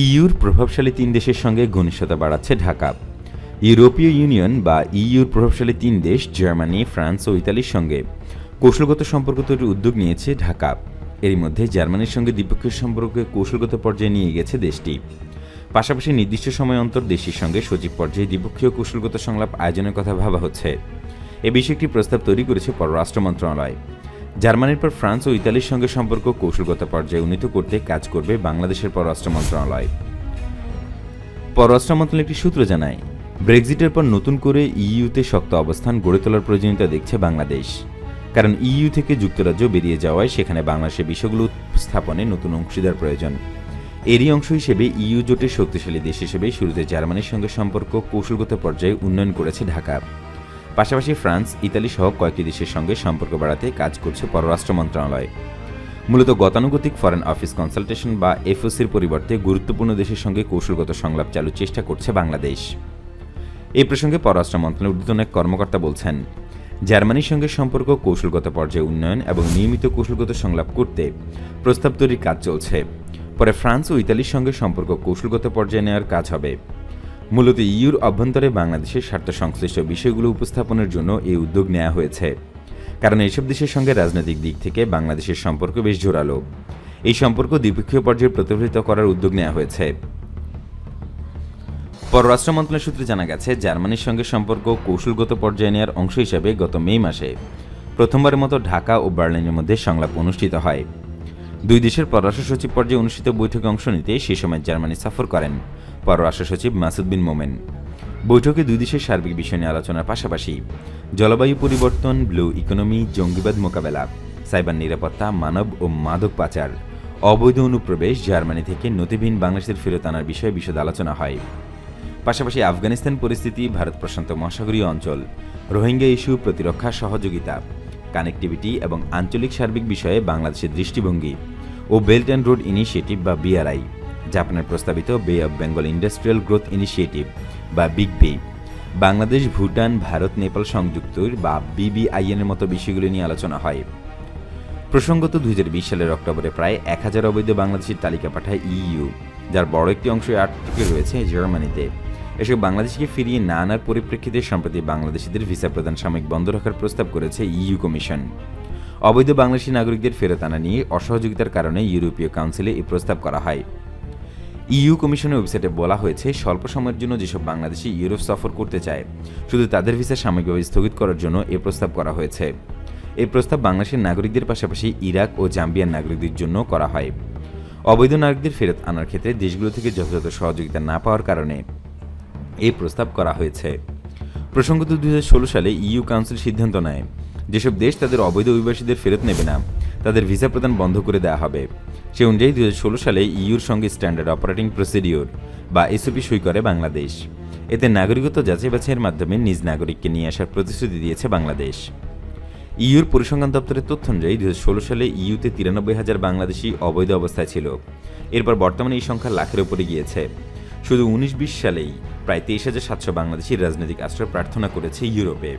ইইউর প্রভাবশালী তিন দেশের সঙ্গে ঘনিষ্ঠতা বাড়াচ্ছে ঢাকা। ইউরোপীয় ইউনিয়ন বা ইইউর প্রভাবশালী তিন দেশ, জার্মানি, ফ্রান্স ও ইতালির সঙ্গে কৌশলগত সম্পর্ক তৈরির উদ্যোগ নিয়েছে ঢাকা। এরই মধ্যে জার্মানির সঙ্গে দ্বিপক্ষীয় সম্পর্কে কৌশলগত পর্যায়ে নিয়ে গেছে দেশটি। পাশাপাশি নির্দিষ্ট সময় অন্তর দেশটির সঙ্গে সচিব পর্যায়ে দ্বিপক্ষীয় কৌশলগত সংলাপ আয়োজনের কথা ভাবা হচ্ছে। এ বিষয়ে একটি প্রস্তাব তৈরি করেছে পররাষ্ট্র মন্ত্রণালয়। জার্মানির পর ফ্রান্স ও ইতালির সঙ্গে সম্পর্ক কৌশলগত পর্যায়ে উন্নীত করতে কাজ করবে বাংলাদেশের পররাষ্ট্র মন্ত্রণালয়। পররাষ্ট্র মন্ত্রণালয় একটি সূত্র জানায়, ব্রেক্সিটের পর নতুন করে ইইউতে শক্ত অবস্থান গড়ে তোলার প্রয়োজনীয়তা দেখছে বাংলাদেশ। কারণ ইইউ থেকে যুক্তরাজ্য বেরিয়ে যাওয়ায় সেখানে বাংলাদেশের বিষয়গুলো স্থাপনে নতুন অংশীদার প্রয়োজন। এরই অংশ হিসেবে ইইউ জোটের শক্তিশালী দেশ হিসেবে শুরুতে জার্মানির সঙ্গে সম্পর্ক কৌশলগত পর্যায়ে উন্নয়ন করেছে ঢাকা। পাশাপাশি ফ্রান্স, ইতালি সহ কয়েকটি দেশের সঙ্গে সম্পর্ক বাড়াতে কাজ করছে পররাষ্ট্র মন্ত্রণালয়। মূলত গতানুগতিক ফরেন অফিস কনসালটেশন বা এফওসির পরিবর্তে গুরুত্বপূর্ণ দেশের সঙ্গে কৌশলগত সংলাপ চালুর চেষ্টা করছে বাংলাদেশ। এই প্রসঙ্গে পররাষ্ট্র মন্ত্রণালয়ের ঊর্ধ্বতন এক কর্মকর্তা বলছেন, জার্মানির সঙ্গে সম্পর্ক, কৌশলগত পর্যায়ে উন্নয়ন এবং নিয়মিত কৌশলগত সংলাপ করতে প্রস্তাব তৈরির কাজ চলছে। পরে ফ্রান্স ও ইতালির সঙ্গে সম্পর্ক, কৌশলগত পর্যায়ে নেওয়ার কাজ হবে। মূলত ইউর অভ্যন্তরে বাংলাদেশের স্বার্থ সংশ্লিষ্ট বিষয়গুলো উপস্থাপনের জন্য এই উদ্যোগ নেওয়া হয়েছে। কারণ এইসব দেশের সঙ্গে রাজনৈতিক দিক থেকে বাংলাদেশের সম্পর্ক বেশ জোরালো। এই সম্পর্ক দ্বিপক্ষীয় পর্যায়ে প্রতিফলিত করার উদ্যোগ নেওয়া হয়েছে। পররাষ্ট্র মন্ত্রণালয় সূত্রে জানা গেছে, জার্মানির সঙ্গে সম্পর্ক কৌশলগত পর্যায়ে নেওয়ার অংশ হিসেবে গত মে মাসে প্রথমবারের মতো ঢাকা ও বার্লিনের মধ্যে সংলাপ অনুষ্ঠিত হয়। দুই দেশের পররাষ্ট্র সচিব পর্যায়ে অনুষ্ঠিত বৈঠকে অংশ নিতে সে সময় জার্মানি সফর করেন পররাষ্ট্র সচিব মাসুদ বিন মোমেন। বৈঠকে দুই দেশের সার্বিক বিষয় নিয়ে আলোচনার পাশাপাশি জলবায়ু পরিবর্তন, ব্লু ইকোনমি, জঙ্গিবাদ মোকাবেলা, সাইবার নিরাপত্তা, মানব ও মাদক পাচার, অবৈধ অনুপ্রবেশ জার্মানি থেকে নথিবিহীন বাংলাদেশের ফেরত আনার বিষয়ে বিশদ আলোচনা হয়। পাশাপাশি আফগানিস্তান পরিস্থিতি, ভারত প্রশান্ত মহাসাগরীয় অঞ্চল, রোহিঙ্গা ইস্যু প্রতিরক্ষা সহযোগিতা, কানেক্টিভিটি এবং আঞ্চলিক সার্বিক বিষয়ে বাংলাদেশের দৃষ্টিভঙ্গি ও বেল্ট অ্যান্ড রোড ইনিশিয়েটিভ বা বিআরআই, জাপানের প্রস্তাবিত bay of Bengal industrial growth initiative বা বিগ বি বাংলাদেশ, ভুটান, ভারত, নেপাল সংযুক্ত বা বিবিআইএনের মতো বিষয়গুলি নিয়ে আলোচনা হয়। প্রসঙ্গত দু হাজার বিশ সালের অক্টোবরে প্রায় এক হাজার অবৈধ বাংলাদেশের তালিকা পাঠায় ইইউ, যার বড় একটি অংশ আটকে রয়েছে জার্মানিতে। এসব বাংলাদেশকে ফিরিয়ে না আনার পরিপ্রেক্ষিতে সম্প্রতি বাংলাদেশিদের ভিসা প্রদান সাময়িক বন্ধ রাখার প্রস্তাব করেছে ইইউ কমিশন। অবৈধ বাংলাদেশি নাগরিকদের ফেরত আনা নিয়ে অসহযোগিতার কারণে ইউরোপীয় কাউন্সিলে এই প্রস্তাব করা হয়। ইইউ কমিশনের ওয়েবসাইটে বলা হয়েছে, স্বল্প সময়ের জন্য যেসব বাংলাদেশি ইউরোপ সফর করতে চায়, শুধু তাদের ভিসা সাময়িকভাবে স্থগিত করার জন্য এ প্রস্তাব করা হয়েছে। এই প্রস্তাব বাংলাদেশের নাগরিকদের পাশাপাশি ইরাক ও জাম্বিয়ার নাগরিকদের জন্য করা হয়। অবৈধ নাগরিকদের ফেরত আনার ক্ষেত্রে দেশগুলো থেকে যথাযথ সহযোগিতা না পাওয়ার কারণে এই প্রস্তাব করা হয়েছে। প্রসঙ্গত দুই হাজার ষোলো সালে ইইউ কাউন্সিল সিদ্ধান্ত নেয় যেসব দেশ তাদের অবৈধ অভিবাসীদের ফেরত নেবে না, তাদের ভিসা প্রদান বন্ধ করে দেওয়া হবে। সে অনুযায়ী দু হাজার ষোলো সালে ইইউর সঙ্গে স্ট্যান্ডার্ড অপারেটিং প্রসিডিওর বা এসওপি সই করে বাংলাদেশ। এতে নাগরিকত্ব যাচাই বাছাইয়ের মাধ্যমে নিজ নাগরিককে নিয়ে আসার প্রতিশ্রুতি দিয়েছে বাংলাদেশ। ইউর পরিসংখ্যান দপ্তরের তথ্য অনুযায়ী দুই হাজার ষোলো সালে ইউতে তিরানব্বই হাজার বাংলাদেশি অবৈধ অবস্থায় ছিল। এরপর বর্তমানে এই সংখ্যা লাখের উপরে গিয়েছে। শুধু উনিশ বিশ সালেই প্রায় তেইশ হাজার সাতশো বাংলাদেশি রাজনৈতিক আশ্রয় প্রার্থনা করেছে ইউরোপে।